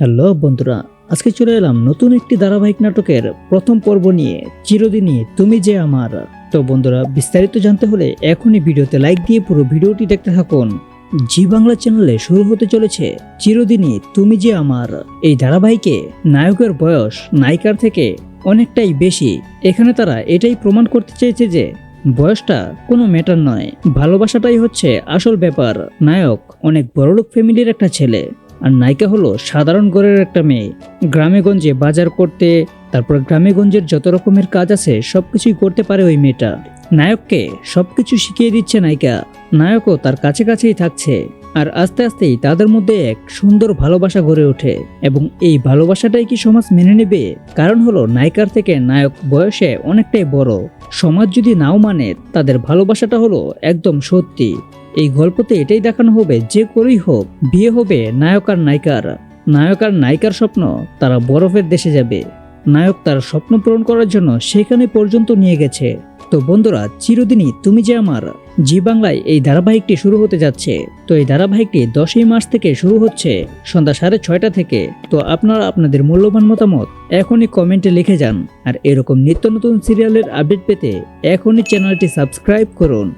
Hello বন্ধুরা, আজকে চলে এলাম নতুন একটি ধারাবাহিক নাটকের প্রথম পর্ব নিয়ে, চিরদিনই তুমি যে আমার। তো বন্ধুরা, বিস্তারিত জানতে হলে এখনই ভিডিওতে লাইক দিয়ে পুরো ভিডিওটি দেখতে থাকুন। জি বাংলা চ্যানেলে শুরু হতে চলেছে, চিরদিনই তুমি যে আমার। এই ধারাবাহিকে নায়কের বয়স নায়িকার থেকে অনেকটাই বেশি। এখানে তারা এটাই প্রমাণ করতে চেয়েছে যে, বয়সটা কোনো ম্যাটার নয়। ভালোবাসাটাই হচ্ছে আসল ব্যাপার। নায়ক অনেক বড়লোক ফ্যামিলির একটা ছেলে। আর নায়িকা হলো সাধারণ ঘরের একটা মেয়ে। গ্রামেগঞ্জে বাজার করতে, তারপর গ্রামেগঞ্জের যত রকমের কাজ আছে, সবকিছুই করতে পারে ওই মেয়েটা। নায়ককে সবকিছু শিখিয়ে দিচ্ছে নায়িকা। নায়কও তার কাছে কাছেই থাকছে আর আস্তে আস্তেই তাদের মধ্যে এক সুন্দর ভালোবাসা গড়ে ওঠে। এবং এই ভালোবাসাটাই কি সমাজ মেনে নেবে? কারণ হলো নায়িকার থেকে নায়ক বয়সে অনেকটাই বড়। সমাজ যদি নাও মানে তাদের ভালোবাসাটা হলো একদম সত্যি। এই গল্পতে এটাই দেখানো হবে যে করেই হোক, বিয়ে হবে নায়ক আর নায়িকার। নায়ক আর নায়িকার স্বপ্ন তারা বরফের দেশে যাবে। নায়ক তার স্বপ্ন পূরণ করার জন্য সেখানে পর্যন্ত নিয়ে গেছে। তো বন্ধুরা, চিরদিনই তুমি যে আমার জি বাংলায় এই ধারাবাহিকটি শুরু হতে যাচ্ছে, তো এই ধারাবাহিকটি দশই মার্চ থেকে শুরু হচ্ছে, সন্ধ্যা সাড়ে ছয়টা থেকে। তো আপনারা আপনাদের মূল্যবান মতামত এখনই কমেন্টে লিখে যান, আর এরকম নিত্য নতুন সিরিয়ালের আপডেট পেতে এখনই চ্যানেলটি সাবস্ক্রাইব করুন।